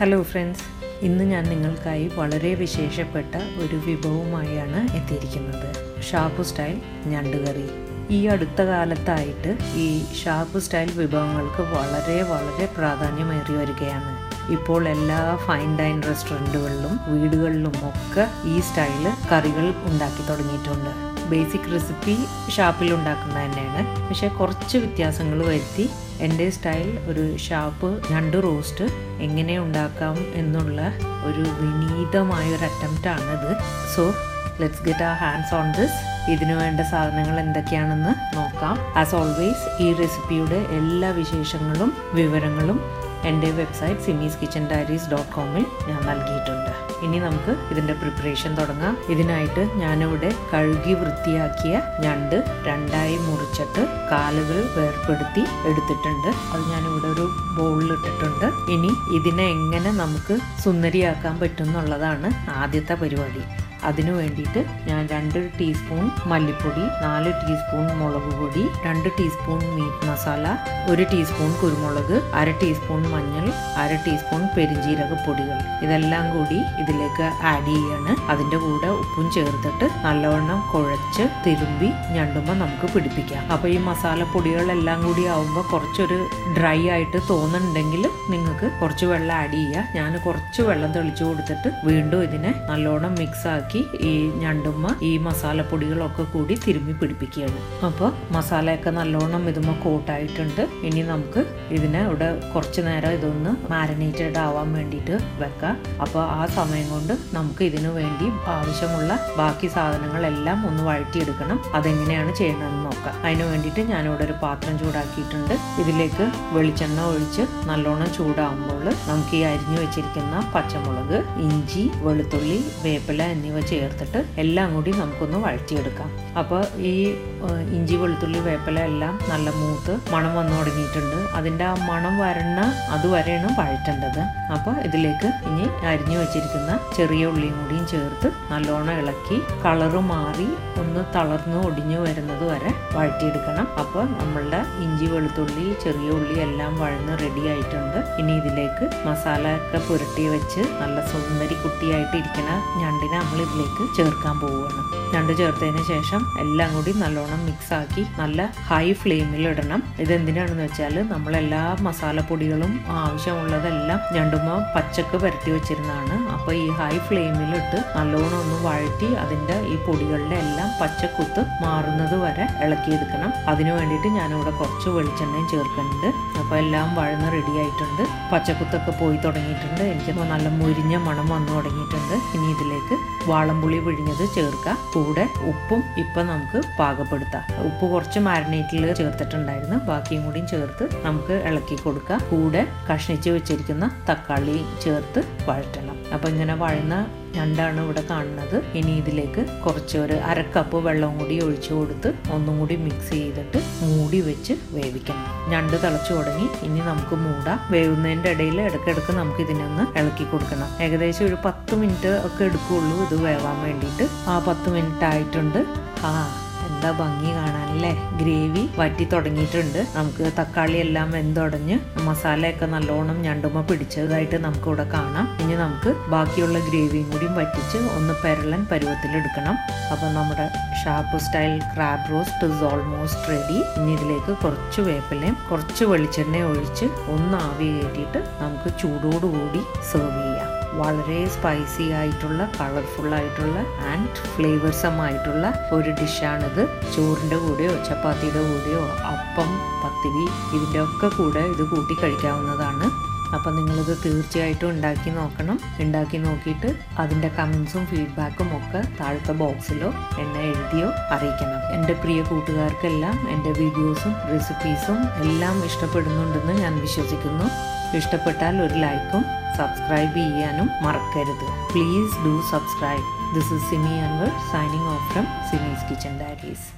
Hello friends ഇന്ന് ഞാൻ നിങ്ങൾക്കായി വളരെ വിശേഷപ്പെട്ട ഒരു വിഭവമായാണ് എത്തിയിരിക്കുന്നത്. ഷാപ്പു സ്റ്റൈൽ ഞണ്ടുകറി. ഈ അടുത്ത കാലത്തായിട്ട് ഈ ഷാപ്പു സ്റ്റൈൽ വിഭവങ്ങൾക്ക് വളരെ വളരെ പ്രാധാന്യമേറി വരികയാണ്. ഇപ്പോൾ എല്ലാ ഫൈൻ ഡൈൻ റെസ്റ്റോറന്റുകളിലും വീടുകളിലും ഒക്കെ ഈ സ്റ്റൈൽ കറികൾ ഉണ്ടാക്കി തുടങ്ങിയിട്ടുണ്ട്. ബേസിക് റെസിപ്പി ഷാപ്പിൽ ഉണ്ടാക്കുന്നത് തന്നെയാണ്. പക്ഷെ കുറച്ച് വ്യത്യാസങ്ങൾ വരുത്തി എന്റെ സ്റ്റൈൽ ഒരു ഷാപ്പ് രണ്ട് റോസ്റ്റ് എങ്ങനെ ഉണ്ടാക്കാം എന്നുള്ള ഒരു വിനീതമായ ഒരു അറ്റംപ്റ്റ് ആണിത്. So let's get our hands on this ഇതിനു വേണ്ട സാധനങ്ങൾ എന്തൊക്കെയാണെന്ന് നോക്കാം. ആസ് ഓൾവേസ് ഈ റെസിപ്പിയുടെ എല്ലാ വിശേഷങ്ങളും വിവരങ്ങളും എന്റെ website Simi's kitchen diaries dot കോമിൽ ഞാൻ നൽകിയിട്ടുണ്ട്. ഇനി നമുക്ക് ഇതിന്റെ പ്രിപ്പറേഷൻ തുടങ്ങാം. ഇതിനായിട്ട് ഞാനിവിടെ കഴുകി വൃത്തിയാക്കിയ ഞണ്ട് രണ്ടായി മുറിച്ചിട്ട് കാലുകൾ വേർപ്പെടുത്തി എടുത്തിട്ടുണ്ട്. അത് ഞാനിവിടെ ഒരു ബൗളിൽ ഇട്ടിട്ടുണ്ട്. ഇനി ഇതിനെ എങ്ങനെ നമുക്ക് സുന്ദരിയാക്കാൻ പറ്റും എന്നുള്ളതാണ് ആദ്യത്തെ പരിപാടി. അതിനു വേണ്ടിയിട്ട് ഞാൻ രണ്ട് ടീസ്പൂൺ മല്ലിപ്പൊടി നാല് ടീസ്പൂൺ മുളക് പൊടി രണ്ട് ടീസ്പൂൺ മീറ്റ് മസാല ഒരു ടീസ്പൂൺ കുരുമുളക് അര ടീസ്പൂൺ മഞ്ഞൾ അര ടീസ്പൂൺ പെരിഞ്ജീരക പൊടികൾ ഇതെല്ലാം കൂടി ഇതിലേക്ക് ആഡ് ചെയ്യാണ്. അതിന്റെ കൂടെ ഉപ്പും ചേർത്തിട്ട് നല്ലവണ്ണം കുഴച്ച് തിരുമ്പി ഞണ്ടുമ്പോൾ നമുക്ക് പിടിപ്പിക്കാം. അപ്പോൾ ഈ മസാല പൊടികളെല്ലാം കൂടി ആവുമ്പോൾ കുറച്ചൊരു ഡ്രൈ ആയിട്ട് തോന്നുന്നുണ്ടെങ്കിൽ നിങ്ങൾക്ക് കുറച്ച് വെള്ളം ആഡ് ചെയ്യുക ഞാൻ കുറച്ച് വെള്ളം തെളിച്ചു കൊടുത്തിട്ട് വീണ്ടും ഇതിനെ നല്ലോണം മിക്സ് ആക്കി ഈ ഞണ്ടുമ്മ ഈ മസാലപ്പൊടികളൊക്കെ കൂടി തിരുമ്മി പിടിപ്പിക്കുകയാണ്. അപ്പോൾ മസാലയൊക്കെ നല്ലോണം ഇതുമ്മ കോട്ടായിട്ടുണ്ട്. ഇനി നമുക്ക് ഇതിനെ ഇവിടെ കുറച്ച് നേരം ഇതൊന്ന് മാരിനേറ്റഡ് ആവാൻ വേണ്ടിയിട്ട് വെക്കാം. അപ്പോൾ ആ സമയം കൊണ്ട് നമുക്ക് ഇതിനു വേണ്ടി ആവശ്യമുള്ള ബാക്കി സാധനങ്ങളെല്ലാം ഒന്ന് വഴറ്റിയെടുക്കണം. അതെങ്ങനെയാണ് ചെയ്യണമെന്ന് നോക്കാം. അതിന് വേണ്ടിയിട്ട് ഞാനിവിടെ ഒരു പാത്രം ചൂടാക്കിയിട്ടുണ്ട്. ഇതിലേക്ക് വെളിച്ചെണ്ണ ഒഴിച്ച് നല്ലോണം ചൂടാകുമ്പോൾ നമുക്ക് ഈ അരിഞ്ഞു വെച്ചിരിക്കുന്ന പച്ചമുളക് ഇഞ്ചി വെളുത്തുള്ളി വേപ്പില എന്നിവ ചേർത്തിട്ട് എല്ലാം കൂടി നമുക്കൊന്ന് വഴറ്റിയെടുക്കാം. അപ്പോൾ ഈ ഇഞ്ചി വെളുത്തുള്ളി വേപ്പില എല്ലാം നല്ല മൂത്ത് മണം വന്നു തുടങ്ങിയിട്ടുണ്ട്. അതിന്റെ ആ മണം വരണ അതുവരെയാണ് വഴറ്റേണ്ടത് അപ്പോൾ ഇതിലേക്ക് ഇനി അരിഞ്ഞു വെച്ചിരിക്കുന്ന ചെറിയ ഉള്ളിയും കൂടിയും ചേർത്ത് നല്ലോണം ഇളക്കി കളറ് മാറി ഒന്ന് തളർന്ന് ഒടിഞ്ഞു വരുന്നത് വരെ വഴറ്റിയെടുക്കണം. അപ്പോൾ നമ്മളുടെ ഇഞ്ചി വെളുത്തുള്ളി ചെറിയ ഉള്ളി എല്ലാം വഴന്ന് റെഡി ആയിട്ടുണ്ട്. ഇനി ഇതിലേക്ക് മസാല ഒക്കെ പുരട്ടി വെച്ച് നല്ല സുന്ദരി കുട്ടിയായിട്ട് ഇരിക്കണ ഞണ്ടിനെ നമ്മൾ ഇതിലേക്ക് ചേർക്കാൻ പോവുകയാണ്. രണ്ട് ചേർത്തതിന് ശേഷം എല്ലാം കൂടി നല്ലോണം മിക്സ് ആക്കി നല്ല ഹൈ ഫ്ലെയിമിൽ ഇടണം. ഇതെന്തിനാണെന്ന് വെച്ചാൽ നമ്മൾ എല്ലാ മസാലപ്പൊടികളും ആവശ്യമുള്ളതെല്ലാം ഞണ്ടുമ്പോൾ പച്ചക്ക് പരത്തി വെച്ചിരുന്നതാണ്. അപ്പോൾ ഈ ഹൈ ഫ്ലെയിമിലിട്ട് നല്ലോണം ഒന്ന് വഴറ്റി അതിന്റെ ഈ പൊടികളുടെ എല്ലാം പച്ചക്കുത്ത് മാറുന്നത് വരെ ഇളക്കിയെടുക്കണം. അതിനു വേണ്ടിയിട്ട് ഞാനിവിടെ കുറച്ച് വെളിച്ചെണ്ണയും ചേർക്കുന്നുണ്ട്. അപ്പോൾ എല്ലാം വഴന്ന് റെഡിയായിട്ടുണ്ട് പച്ചക്കുത്തൊക്കെ പോയി തുടങ്ങിയിട്ടുണ്ട്. എനിക്ക് നല്ല മുരിഞ്ഞ മണം വന്നു തുടങ്ങിയിട്ടുണ്ട്. ഇനി ഇതിലേക്ക് വാളംപുളി പിഴിഞ്ഞത് ചേർക്കുക കൂടെ ഉപ്പും ഇപ്പം നമുക്ക് പാകപ്പെടുത്താം. ഉപ്പ് കുറച്ച് മാരിനേറ്റിൽ ചേർത്തിട്ടുണ്ടായിരുന്നു. ബാക്കിയും കൂടിയും ചേർത്ത് നമുക്ക് ഇളക്കി കൊടുക്കുക കൂടെ കഷ്ണിച്ച് വെച്ചിരിക്കുന്ന തക്കാളി ചേർത്ത് വഴറ്റണം. അപ്പം ഇങ്ങനെ വഴന്ന ഞണ്ടാണ് ഇവിടെ കാണുന്നത്. ഇനി ഇതിലേക്ക് കുറച്ച് ഒരു അരക്കപ്പ് വെള്ളം കൂടി ഒഴിച്ചു കൊടുത്ത് ഒന്നും കൂടി മിക്സ് ചെയ്തിട്ട് മൂടി വെച്ച് വേവിക്കണം. ഞണ്ട് തിളച്ചു തുടങ്ങി. ഇനി നമുക്ക് മൂടാം. വേവുന്നതിന്റെ ഇടയിൽ ഇടയ്ക്കിടയ്ക്ക് നമുക്ക് ഇതിനൊന്ന് ഇളക്കി കൊടുക്കണം. ഏകദേശം ഒരു പത്ത് മിനിറ്റ് ഒക്കെ എടുക്കുകയുള്ളൂ ഇത് വേവാൻ വേണ്ടിയിട്ട്. ആ പത്ത് മിനിറ്റ് ആയിട്ടുണ്ട്. ആ എന്താ ഭംഗി കാണാനല്ലേ ഗ്രേവി വറ്റി തുടങ്ങിയിട്ടുണ്ട്. നമുക്ക് തക്കാളി എല്ലാം വെന്തുടഞ്ഞ് മസാലയൊക്കെ നല്ലോണം ഞണ്ടുമ പിടിച്ചതായിട്ട് നമുക്ക് നമുക്കിവിടെ കാണാം. ഇനി നമുക്ക് ബാക്കിയുള്ള ഗ്രേവിയും കൂടിയും വറ്റിച്ച് ഒന്ന് പെരളൻ പരുവത്തിലെടുക്കണം. അപ്പോൾ നമ്മുടെ shop style crab roast is almost ready. ഇനി ഇതിലേക്ക് കുറച്ച് വേപ്പിലയും കുറച്ച് വെളിച്ചെണ്ണ ഒഴിച്ച് ഒന്ന് ആവി കയറ്റിയിട്ട് നമുക്ക് ചൂടോടുകൂടി സെർവ് ചെയ്യാം. വളരെ സ്പൈസി ആയിട്ടുള്ള കളർഫുൾ ആയിട്ടുള്ള ആൻഡ് ഫ്ലേവേഴ്സം ആയിട്ടുള്ള ഒരു ഡിഷാണിത് ചോറിന്റെ കൂടെയോ ചപ്പാത്തിയുടെ കൂടെയോ അപ്പം പത്തിരി ഇതിന്റെ ഒക്കെ കൂടെ ഇത് കൂട്ടി കഴിക്കാവുന്നതാണ്. അപ്പം നിങ്ങളിത് തീർച്ചയായിട്ടും ഉണ്ടാക്കി നോക്കണം. ഉണ്ടാക്കി നോക്കിയിട്ട് അതിന്റെ കമൻസും ഫീഡ്ബാക്കും ഒക്കെ താഴത്തെ ബോക്സിലോ എന്നെ എഴുതിയോ അറിയിക്കണം. എന്റെ പ്രിയ കൂട്ടുകാർക്കെല്ലാം എന്റെ വീഡിയോസും റെസിപ്പീസും എല്ലാം ഇഷ്ടപ്പെടുന്നുണ്ടെന്ന് ഞാൻ വിശ്വസിക്കുന്നു. ഇഷ്ടപ്പെട്ടാൽ ഒരു ലൈക്കും സബ്സ്ക്രൈബ് ചെയ്യാനും മറക്കരുത്. Please do subscribe this is Simi Anwar signing off from Simi's kitchen diaries